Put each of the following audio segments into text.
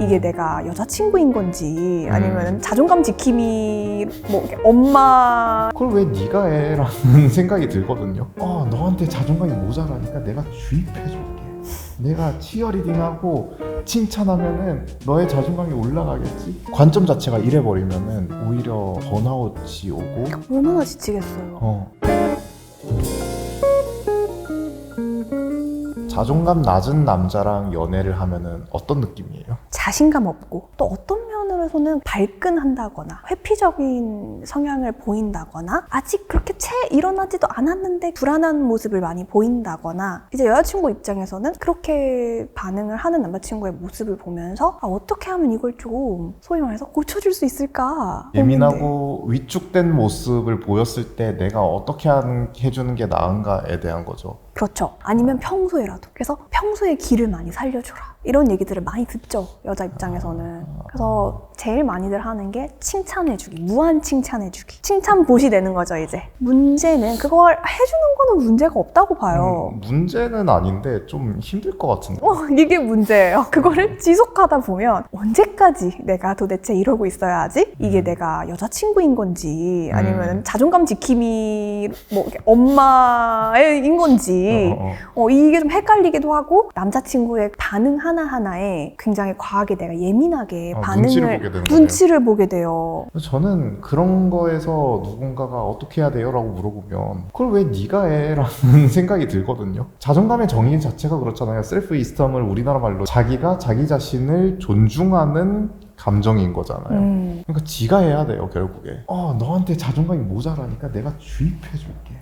이게 내가 여자친구인 건지 음. 아니면 자존감 지킴이 뭐 이렇게 엄마 그걸 왜 네가 해라는 생각이 들거든요. 어, 너한테 자존감이 모자라니까 내가 주입해줄게. 내가 치어리딩하고 칭찬하면은 너의 자존감이 올라가겠지. 관점 자체가 이래버리면은 오히려 번아웃이 오고. 얼마나 지치겠어요. 어. 자존감 낮은 남자랑 연애를 하면은 어떤 느낌이에요? 자신감 없고 또 어떤 면으로서는 발끈한다거나 회피적인 성향을 보인다거나 아직 그렇게 채 일어나지도 않았는데 불안한 모습을 많이 보인다거나 이제 여자친구 입장에서는 그렇게 반응을 하는 남자친구의 모습을 보면서 아, 어떻게 하면 이걸 좀 소위 말해서 고쳐줄 수 있을까 예민하고 위축된 모습을 보였을 때 내가 어떻게 한- 해주는 게 나은가에 대한 거죠. 그렇죠 아니면 평소에라도 그래서 평소에 기를 많이 살려줘라 이런 얘기들을 많이 듣죠 여자 입장에서는 그래서 제일 많이들 하는 게 칭찬해주기 무한 칭찬해주기 칭찬 보시 되는 거죠 이제 문제는 그걸 해주는 거는 문제가 없다고 봐요 음, 문제는 아닌데 좀 힘들 것 같은데. 어, 이게 문제예요. 그거를 지속하다 보면 언제까지 내가 도대체 이러고 있어야 하지? 이게 음. 내가 여자친구인 건지 아니면 음. 자존감 지킴이 뭐 이렇게 엄마인 건지 어, 어, 어. 어, 이게 좀 헷갈리기도 하고 남자친구의 반응 하나 하나에 굉장히 과하게 내가 예민하게 아, 반응을 눈치를 보게 되는 눈치를 보게 돼요. 저는 그런 거에서 누군가가 어떻게 해야 돼요? 라고 물어보면 그걸 왜 네가 해? 라는 생각이 들거든요. 자존감의 정의 자체가 그렇잖아요. 셀프 이스텀을 우리나라 말로 자기가 자기 자신을 존중하는 감정인 거잖아요. 음. 그러니까 지가 해야 돼요 결국에 어 너한테 자존감이 모자라니까 내가 주입해줄게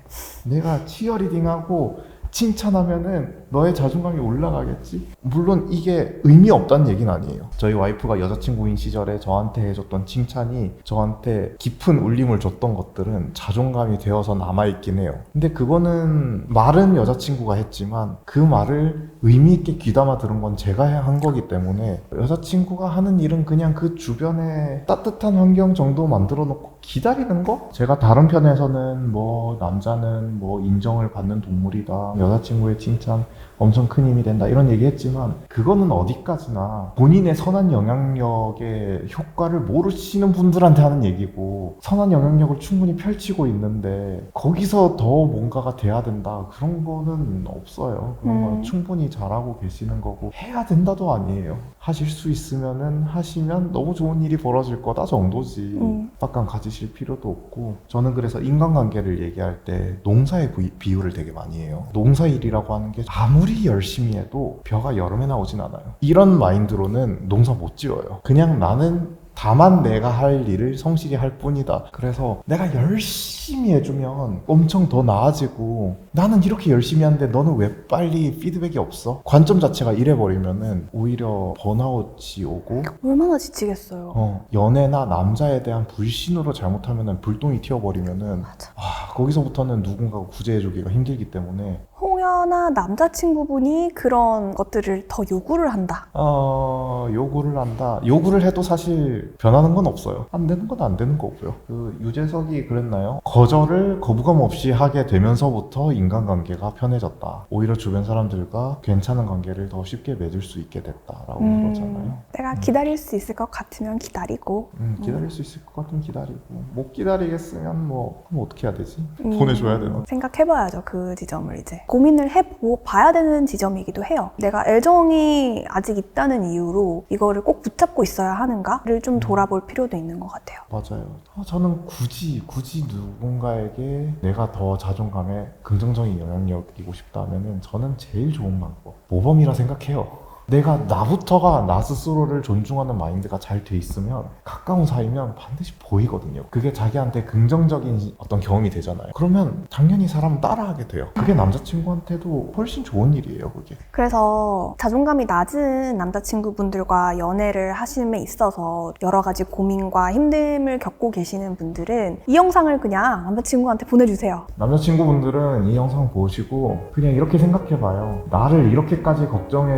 내가 치어리딩하고 칭찬하면은 너의 자존감이 올라가겠지? 물론 이게 의미 없다는 얘기는 아니에요. 저희 와이프가 여자친구인 시절에 저한테 해줬던 칭찬이 저한테 깊은 울림을 줬던 것들은 자존감이 되어서 남아있긴 해요. 근데 그거는 말은 여자친구가 했지만 그 말을 의미 있게 귀담아 들은 건 제가 한 거기 때문에 여자친구가 하는 일은 그냥 그 주변에 따뜻한 환경 정도 만들어 놓고 기다리는 거? 제가 다른 편에서는 뭐 남자는 뭐 인정을 받는 동물이다 여자친구의 칭찬 엄청 큰 힘이 된다 이런 얘기 했지만 그거는 어디까지나 본인의 선한 영향력의 효과를 모르시는 분들한테 하는 얘기고 선한 영향력을 충분히 펼치고 있는데 거기서 더 뭔가가 돼야 된다 그런 거는 없어요 그런 음. 건 충분히 잘하고 계시는 거고 해야 된다도 아니에요 하실 수 있으면은 하시면 너무 좋은 일이 벌어질 거다 정도지 음. 빡강 가지실 필요도 없고 저는 그래서 인간관계를 얘기할 때 농사의 비- 비유를 되게 많이 해요 농 사일이라고 하는 게 아무리 열심히 해도 벼가 여름에 나오진 않아요 이런 마인드로는 농사 못 지어요 그냥 나는 다만 내가 할 일을 성실히 할 뿐이다. 그래서 내가 열심히 해주면 엄청 더 나아지고 나는 이렇게 열심히 하는데 너는 왜 빨리 피드백이 없어? 관점 자체가 이래버리면은 오히려 번아웃이 오고 얼마나 지치겠어요. 어, 연애나 남자에 대한 불신으로 잘못하면은 불똥이 튀어버리면은 맞아. 아, 거기서부터는 누군가가 구제해주기가 힘들기 때문에 홍연아 남자친구분이 그런 것들을 더 요구를 한다. 어, 요구를 한다. 요구를 해도 사실 변하는 건 없어요. 안 되는 건 안 되는 거고요. 그 유재석이 그랬나요? 거절을 거부감 없이 하게 되면서부터 인간관계가 편해졌다. 오히려 주변 사람들과 괜찮은 관계를 더 쉽게 맺을 수 있게 됐다라고 그러잖아요. 내가 음. 기다릴 수 있을 것 같으면 기다리고 음, 기다릴 수 있을 것 같으면 기다리고 못 기다리겠으면 뭐 그럼 어떻게 해야 되지? 음, 보내줘야 되나? 생각해봐야죠 그 지점을 이제 고민 을 해봐야 되는 지점이기도 해요. 내가 애정이 아직 있다는 이유로 이거를 꼭 붙잡고 있어야 하는가를 좀 돌아볼 필요도 있는 것 같아요. 맞아요. 어, 저는 굳이 굳이 누군가에게 내가 더 자존감에 긍정적인 영향력이고 싶다면은 저는 제일 좋은 방법 모범이라 생각해요. 내가 나부터가 나 스스로를 존중하는 마인드가 잘 돼 있으면 가까운 사이면 반드시 보이거든요. 그게 자기한테 긍정적인 어떤 경험이 되잖아요. 그러면 당연히 사람은 따라하게 돼요. 그게 남자친구한테도 훨씬 좋은 일이에요. 그게. 그래서 자존감이 낮은 남자친구분들과 연애를 하심에 있어서 여러 가지 고민과 힘듦을 겪고 계시는 분들은 이 영상을 그냥 남자친구한테 보내주세요. 남자친구분들은 이 영상 보시고 그냥 이렇게 생각해봐요. 나를 이렇게까지 걱정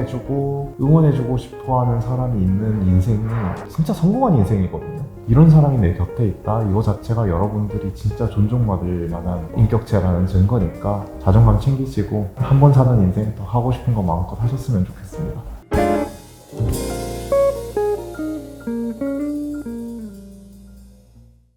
해주고 응원해주고 싶어하는 사람이 있는 인생이 진짜 성공한 인생이거든요. 이런 사람이 내 곁에 있다. 이거 자체가 여러분들이 진짜 존중받을 만한 인격체라는 증거니까 자존감 챙기시고 한 번 사는 인생 더 하고 싶은 거 마음껏 하셨으면 좋겠습니다.